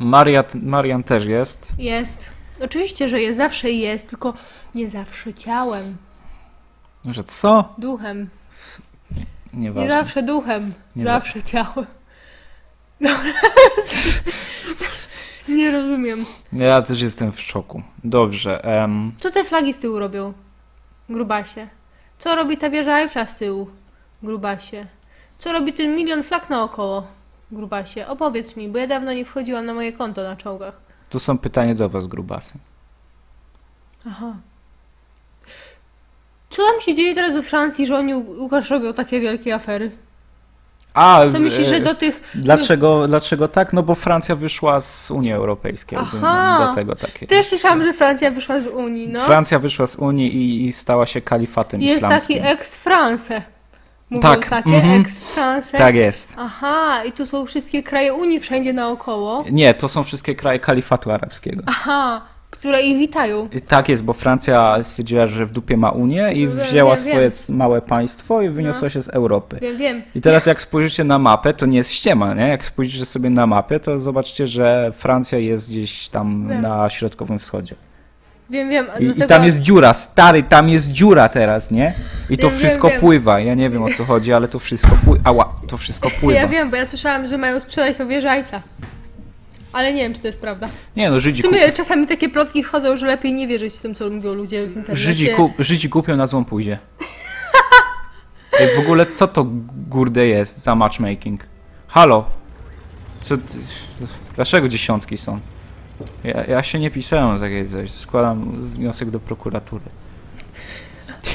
Maria, Marian też jest. Jest. Oczywiście, że jest, zawsze jest, tylko nie zawsze ciałem, Że co? duchem. Nie Nieważne. zawsze duchem, Nie zawsze ciałem. No. nie rozumiem. Ja też jestem w szoku. Dobrze. em, Co te flagi z tyłu robią? Grubasie. Co robi ta wieża Eiffla z tyłu? Grubasie. Co robi ten milion flag naokoło? Grubasie. Opowiedz mi, bo ja dawno nie wchodziłam na moje konto na czołgach. to są pytania do was, grubasy. Aha. Co tam się dzieje teraz we Francji, że oni u Łukasz robią takie wielkie afery? A, Co myślisz, że e, do tych... Dlaczego, dlaczego tak? No bo Francja wyszła z Unii Europejskiej. Aha. Dlatego takie. Też słyszałam, że Francja wyszła z Unii, no. Francja wyszła z Unii i, i stała się kalifatem Jest islamskim. taki ex-France. Mówią Tak, takie mhm. ex-France. Tak jest. Aha, i tu są wszystkie kraje Unii wszędzie naokoło. Nie, to są wszystkie kraje kalifatu arabskiego. Aha, które ich witają. I Tak jest, bo Francja stwierdziła, że w dupie ma Unię i Wiem, wzięła wiem, swoje wiem. małe państwo i wyniosła No. się z Europy. Wiem, wiem. I teraz jak spojrzycie na mapę, to nie jest ściema, nie? Jak spojrzycie sobie na mapę, to zobaczcie, że Francja jest gdzieś tam na środkowym wschodzie. Wiem, wiem. I, dlatego... I tam jest dziura, stary, tam jest dziura teraz, nie? I to Wiem, wszystko wiem, pływa. Ja nie wiem o co chodzi, ale to wszystko pływa. Ała, to wszystko pływa. Ja wiem, bo ja słyszałam, że mają sprzedać tą wieżę Eiffla. Ale nie wiem, czy to jest prawda. Nie no, W Żydzi, sumie kup... czasami takie plotki chodzą, że lepiej nie wierzyć tym, co mówią ludzie w internecie. Żydzi, kup... Żydzi kupią na złą pójdzie. W ogóle co to gurde jest za matchmaking? Halo? Co ty... Dlaczego dziesiątki są? Ja, ja się nie pisałem o takie coś. Składam wniosek do prokuratury.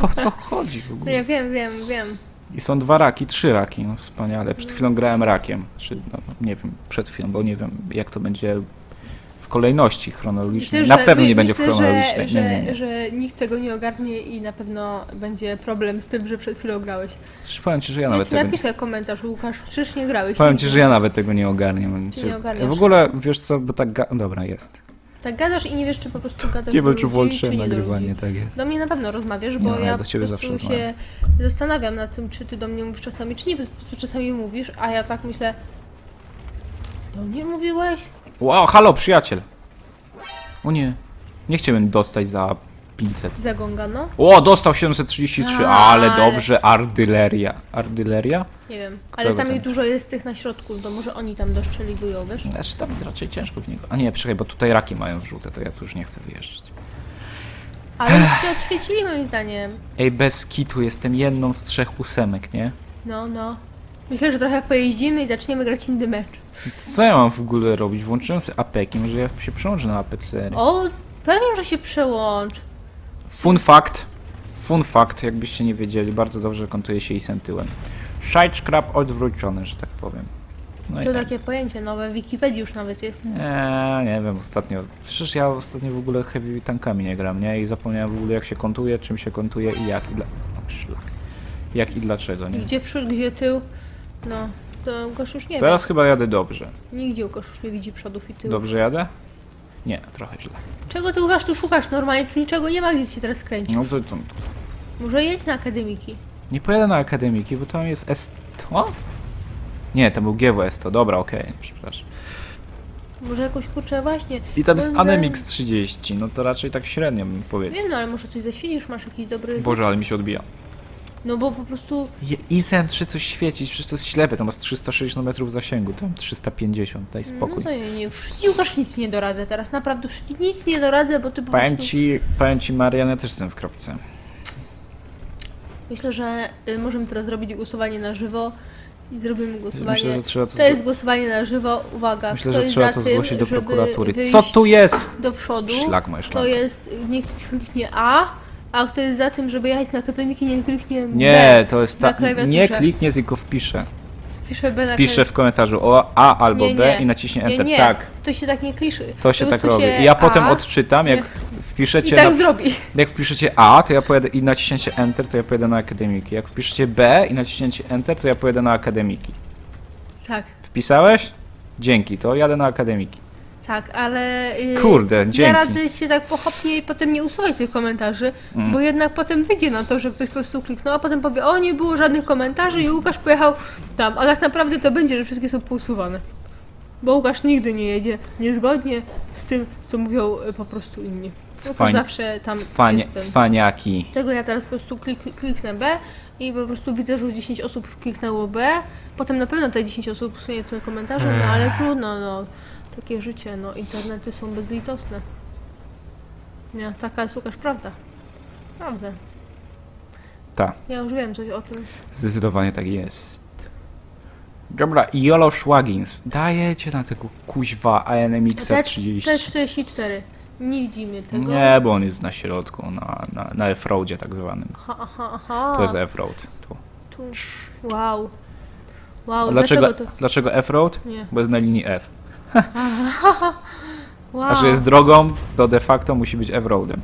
O co chodzi w No ogóle? ja wiem, wiem, wiem. I są dwa raki, trzy raki, no wspaniale. Przed chwilą grałem rakiem. Czy, no, nie wiem, przed chwilą, bo nie wiem jak to będzie kolejności chronologicznej. Myślę, Na że- pewno nie będzie myślę, w chronologicznej. Że, nie, nie, nie. Że, że nikt tego nie ogarnie i na pewno będzie problem z tym, że przed chwilą grałeś. Przecież Powiem ci, że ja nawet tego, napiszę komentarz, Łukasz, przecież nie grałeś. powiem ci, że ja nawet tego nie ogarniam. Ty nie ogarniasz. w ogóle, wiesz co, bo tak, ga- dobra, jest. Tak gadasz i nie wiesz, czy po prostu gadasz Nie wiem, czy włączyłem czy nie do nagrywanie, tak jest. Do mnie na pewno rozmawiasz, bo no, ja ja do ciebie po zawsze prostu rozmawiam. się zastanawiam nad tym, czy ty do mnie mówisz czasami, czy nie, po prostu czasami mówisz, a ja tak myślę, do mnie mówiłeś? Wow, halo, przyjaciel! O nie, nie chciałem dostać za 500. Zagonga, no? O, dostał 733, A, ale ale- dobrze, artyleria. Artyleria? Nie wiem, ale tam ich dużo jest tych na środku, to może oni tam doszczeliwują, wiesz? Znaczy tam raczej ciężko w niego. A nie, czekaj, bo tutaj raki mają wrzute, to ja tu już nie chcę wyjeżdżać. Ale już cię odświecili moim zdaniem. Ej, bez kitu, jestem jedną z trzech ósemek, nie? No, no. Myślę, że trochę pojeździmy i zaczniemy grać inny mecz. Co ja mam w ogóle robić? Włączyłem sobie apeki, może ja się przełączę na APCR. O, pewnie, że się przełącz. Fun fact, fun fact, jakbyście nie wiedzieli, bardzo dobrze kątuje się isem tyłem. Side scrap odwrócony, że tak powiem. No i To tak. takie pojęcie nowe, w Wikipedii już nawet jest. Nie, nie wiem, ostatnio. Przecież ja ostatnio w ogóle heavy tankami nie gram, nie? I zapomniałem w ogóle jak się kontuje, czym się kontuje i jak i dla. O, szlak. Jak i dlaczego, nie? Gdzie przód, gdzie tył. No, to Łukasz już nie Teraz chyba jadę dobrze. wie. Nigdzie Łukasz już nie widzi przodów i tyłu. Dobrze jadę? Nie, trochę źle. Czego ty Łukasz tu szukasz? Normalnie tu niczego nie ma, gdzie się teraz kręci. No co to? Może jedź na akademiki. Nie pojadę na akademiki, bo tam jest S. To? Nie, to był GWS to. Dobra, okej, przepraszam. Może jakoś kurczę właśnie. I tam jest Powiem, że- Anemix 30, no to raczej tak średnio bym powiedział. Wiem, no ale może coś zaświecisz, masz jakiś dobry... Boże, ale mi się odbija. No bo po prostu... Je- ISM 3 coś świecić, przecież to jest ślepy, to ma 360 metrów zasięgu, tam 350, daj spokój. No to nie, nie, już Łukasz nic nie doradzę teraz, naprawdę już nic nie doradzę, bo ty po Powiem prostu... ci, powiem ci Marianę też jestem w kropce. Myślę, że y, możemy teraz zrobić głosowanie na żywo i zrobimy głosowanie. Myślę, że trzeba to, To jest głosowanie na żywo. Uwaga, Myślę, kto że jest trzeba za to tym, zgłosić do żeby prokuratury. wyjść Co tu jest? do przodu? Szlak moje szlak. To jest, niech kliknie A, a kto jest za tym, żeby jechać na akademiki, niech kliknie B. Nie, to jest na tak. klawiaturze. Nie kliknie, tylko wpiszę. Piszę B na Wpiszę w komentarzu o A albo Nie, B nie. i naciśnie Nie, Enter. nie, Tak, to się tak nie kliszy. to się tak robi. I ja potem odczytam, jak nie. I wpiszecie tak na, zrobi. Jak wpiszecie A, to ja pojadę i naciśnięcie Enter, to ja pojadę na akademiki. Jak wpiszecie B i naciśnięcie Enter, to ja pojadę na akademiki. Tak, Wpisałeś? Dzięki, to jadę na akademiki. Tak, ale... y, Kurde, dzięki. radzę się tak pochopnie i potem nie usuwać tych komentarzy, Mm. bo jednak potem wyjdzie na to, że ktoś po prostu kliknął, a potem powie, o nie było żadnych komentarzy i Łukasz pojechał tam, a tak naprawdę to będzie, że wszystkie są pousuwane. Bo Łukasz nigdy nie jedzie niezgodnie z tym, co mówią y, po prostu inni. Cwań, zawsze tam cwanie, cwaniaki. Tego ja teraz po prostu klik, kliknę B i po prostu widzę, że już 10 osób kliknęło B. Potem na pewno te 10 osób usunie te komentarze, no ale trudno, no. Takie życie, no. Internety są bezlitosne. Nie, taka jest Łukasz prawda. Prawda. Tak, Ja już wiem coś o tym. zdecydowanie tak jest. Dobra, Jolo Szłagins. Dajecie na tego kuźwa ANMX-a 30. T44. Nie widzimy tego. Nie, bo on jest na środku, na, na, na F-roadzie tak zwanym. Aha, aha, aha. To jest F-road. Tu. Tu. Wow. Wow, dlaczego, dlaczego to? dlaczego F-road? Nie. Bo jest na linii F. Wow. A że jest drogą, to de facto musi być F-roadem.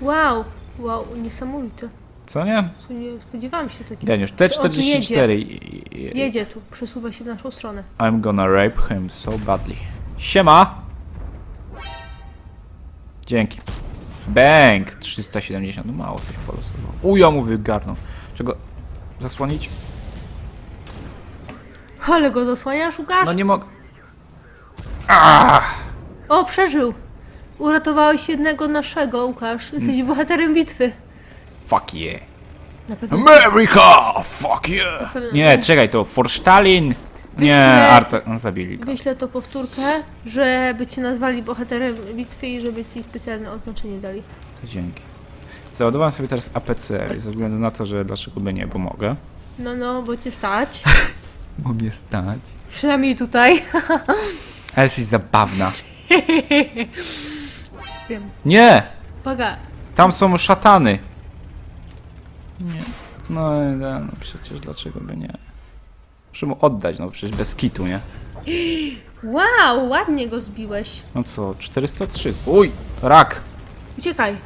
Wow. Wow, niesamowite. Co nie? Nie spodziewałam się takiego. Daniusz, Czy on tu T44. i- i- Jedzie tu, przesuwa się w naszą stronę. I'm gonna rape him so badly. Siema! Dzięki. Bang! 370, no mało coś polosowało. Uja mu wygarnął. Czego? Zasłonić? Ale go zasłaniasz, Łukasz? No nie mogę. O, przeżył! Uratowałeś jednego naszego, Łukasz. Jesteś Hmm. bohaterem bitwy. Fuck yeah. Na pewno. America! Fuck yeah! pewno Nie, nie. czekaj, to for Stalin! Nie, Wyślę- Arta, no, zabili go. Wyślę to powtórkę, żeby cię nazwali bohaterem bitwy i żeby ci specjalne oznaczenie dali. To dzięki. Załadowałem sobie teraz APCR ze względu na to, że dlaczego by nie, bo mogę. No, no, bo cię stać. Bo mnie stać. Przynajmniej tutaj. Ale jesteś zabawna. Wiem. Nie! Uwaga. Tam są szatany. Nie. No, no, no przecież dlaczego by nie? Muszę mu oddać, no przecież bez kitu, nie? Wow, ładnie go zbiłeś. No co, 403. Uj! Rak! Uciekaj.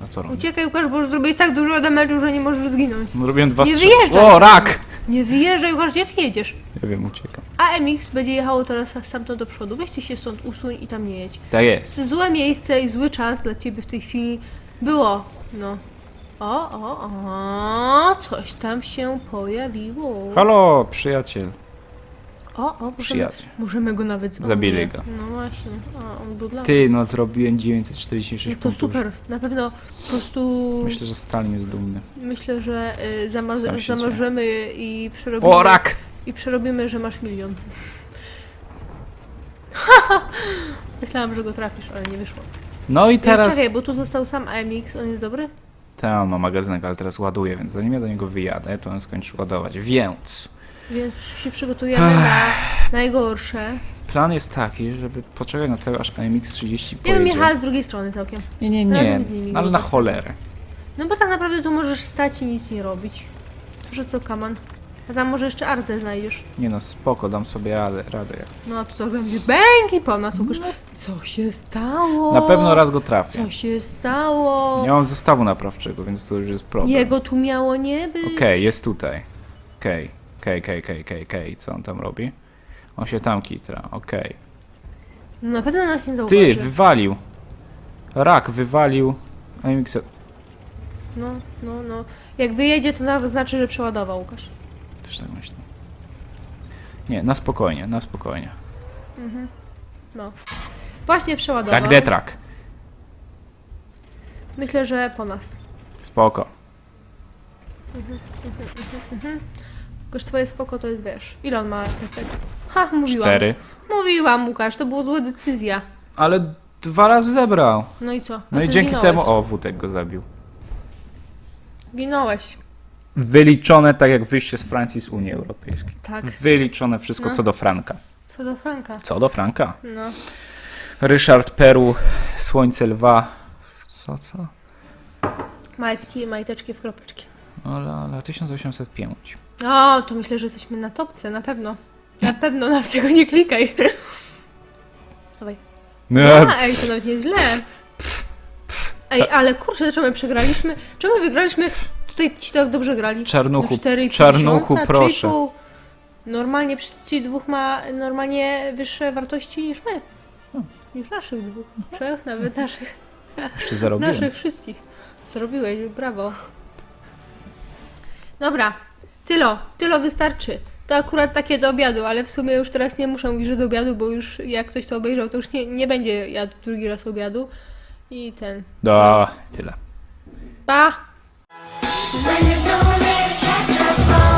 No co robię? Uciekaj, Łukasz, bo już zrobiłeś tak dużo damage'u, że nie możesz zginąć. No, robiłem dwa Nie strzały. wyjeżdżaj. O, rak! Nie wyjeżdżaj, Łukasz, gdzie ty jedziesz? Nie wiem, uciekam. AMX będzie jechało teraz stamtąd do przodu. Weź ty się stąd usuń i tam nie jedź. Tak jest. Złe miejsce i zły czas dla ciebie w tej chwili było. No. O, o, o, coś tam się pojawiło. Halo, przyjaciel. O, o, możemy, Przyjaciel. możemy go nawet o, Zabili go. No właśnie, a on był dla Ty, nas. no zrobiłem 946 No to punktów. super, na pewno po prostu Myślę, że Stalin jest dumny. myślę, że y, Sam zamaz- się zamarzemy i przerobimy. O, rak! I przerobimy, że masz milion. Myślałam, że go trafisz, ale nie wyszło. No i Teraz... teraz... Czekaj, bo tu został sam AMX, on jest dobry? Tam ma magazynek, ale teraz ładuje, więc zanim ja do niego wyjadę, to on skończy ładować. Więc Więc się przygotujemy na najgorsze. plan jest taki, żeby poczekać na tego, aż AMX-30 Ja bym pojedzie. jechała z drugiej strony całkiem. Nie, nie, razem nie, z nimi ale na prostu. cholerę. No bo tak naprawdę tu możesz stać i nic nie robić. Że co, kaman? A tam może jeszcze artę znajdziesz. Nie no, spoko, dam sobie radę. radę. No a tu to będzie bęki po nas, Łukasz. Co się stało? Na pewno raz go trafię. Co się stało? Nie mam zestawu naprawczego, więc to już jest problem. Jego tu miało nie być. Okej, jest tutaj. Okej, okej, okej, okej. Co on tam robi? On się tam kitra, okej. No na pewno nas nie zauważy. Ty, wywalił. Rak wywalił AMX. No, no, no. Jak wyjedzie, to nawet znaczy, że przeładował Łukasz. Też tak myślę. Nie, na spokojnie, na spokojnie. No. Właśnie przeładował. Tak, detrak. Myślę, że po nas. Spoko. Łukasz, twoje spoko to jest, wiesz, ile on ma testek? Ha, mówiłam. Cztery. Mówiłam, Łukasz, to była zła decyzja. Ale dwa razy zebrał. No i co? No A i dzięki zginąłeś. temu. O, Wutek go zabił. Ginąłeś. Wyliczone tak jak wyjście z Francji z Unii Europejskiej. Tak. Wyliczone wszystko No. co do Franka. Co do Franka. Co do Franka. No. Ryszard Peru, Słońce Lwa. Co, co? Majtki, majteczki w kropeczki. Ale, ale 1805. O, to myślę, że jesteśmy na topce, na pewno. Na pewno nawet tego nie klikaj. Dawaj. No, A, ej, to nawet nie źle. Ej, ale kurczę, dlaczego my przegraliśmy? Czemu my wygraliśmy? Tutaj ci tak dobrze grali. Czarnuchu, No 4,5 czarnuchu, tysiąca, proszę. 3,5. Normalnie przy ci dwóch ma normalnie wyższe wartości niż my. Niż naszych dwóch. Trzech, nawet naszych. Jeszcze zarobiłem. Naszych wszystkich. Zrobiłeś, brawo. Dobra, tylo, tylo wystarczy. to akurat takie do obiadu, ale w sumie już teraz nie muszę mówić, że do obiadu, bo już jak ktoś to obejrzał, to już nie, nie będzie jadł drugi raz obiadu. I ten. Da, tyle. Pa! When there's no way to catch a fall.